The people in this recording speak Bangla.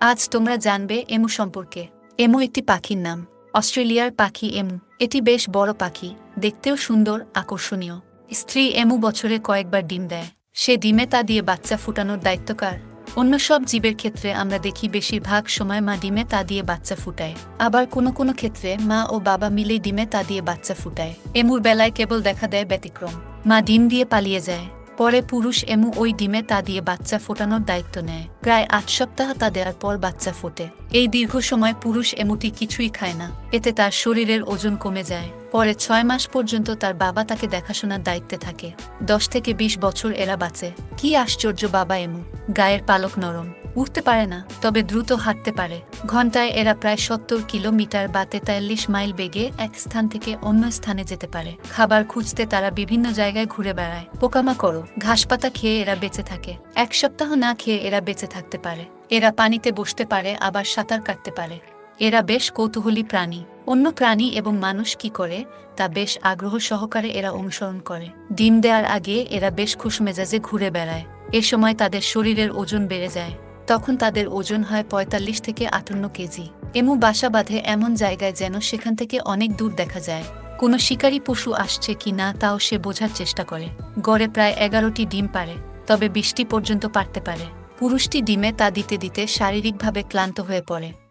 আজ তোমরা জানবে এমু সম্পর্কে। এমু একটি পাখির নাম। অস্ট্রেলিয়ার পাখি এমু। এটি বেশ বড় পাখি। দেখতেও সুন্দর, আকর্ষণীয়। স্ত্রী এমু বছরে কয়েকবার ডিম দেয়। সে ডিমে তা দিয়ে বাচ্চা ফুটানোর দায়িত্ব কার? অন্য সব জীবের ক্ষেত্রে আমরা দেখি বেশিরভাগ সময় মা ডিমে তা দিয়ে বাচ্চা ফুটায়। আবার কোনো কোনো ক্ষেত্রে মা ও বাবা মিলে ডিমে তা দিয়ে বাচ্চা ফুটায়। এমুর বেলায় কেবল দেখা দেয় ব্যতিক্রম। মা ডিম দিয়ে পালিয়ে যায়। পরে পুরুষ এমু ওই ডিমে তা দিয়ে বাচ্চা ফোটানোর দায়িত্ব নেয়। প্রায় আট সপ্তাহ তা দেওয়ার পর বাচ্চা ফোটে। এই দীর্ঘ সময় পুরুষ এমুটি কিছুই খায় না। এতে তার শরীরের ওজন কমে যায়। পরে ছয় মাস পর্যন্ত তার বাবা তাকে দেখাশোনার দায়িত্বে থাকে। দশ থেকে বিশ বছর এরা বাঁচে। কি আশ্চর্য বাবা এমু। গায়ের পালক নরম। উঠতে পারে না, তবে দ্রুত হাঁটতে পারে। ঘন্টায় এরা প্রায় সত্তর কিলোমিটার বা তেতাল্লিশ মাইল বেগে এক স্থান থেকে অন্য স্থানে যেতে পারে। খাবার খুঁজতে তারা বিভিন্ন জায়গায় ঘুরে বেড়ায়। পোকামাকড় ঘাসপাতা খেয়ে এরা বেঁচে থাকে। এক সপ্তাহ না খেয়ে এরা বেঁচে থাকতে পারে। এরা পানিতে বসতে পারে, আবার সাঁতার কাটতে পারে। এরা বেশ কৌতূহলী প্রাণী। অন্য প্রাণী এবং মানুষ কি করে, তা বেশ আগ্রহ সহকারে এরা অনুসরণ করে। ডিম দেওয়ার আগে এরা বেশ খুশ মেজাজে ঘুরে বেড়ায়। এ সময় তাদের শরীরের ওজন বেড়ে যায়। তখন তাদের ওজন হয় পঁয়তাল্লিশ থেকে আটান্ন কেজি। এমু বাসা বাঁধে এমন জায়গায় যেন সেখান থেকে অনেক দূর দেখা যায়। কোনো শিকারী পশু আসছে কি না তাও সে বোঝার চেষ্টা করে। গড়ে প্রায় এগারোটি ডিম পারে, তবে বৃষ্টি পর্যন্ত পারতে পারে। পুরুষটি ডিমে তা দিতে দিতে শারীরিকভাবে ক্লান্ত হয়ে পড়ে।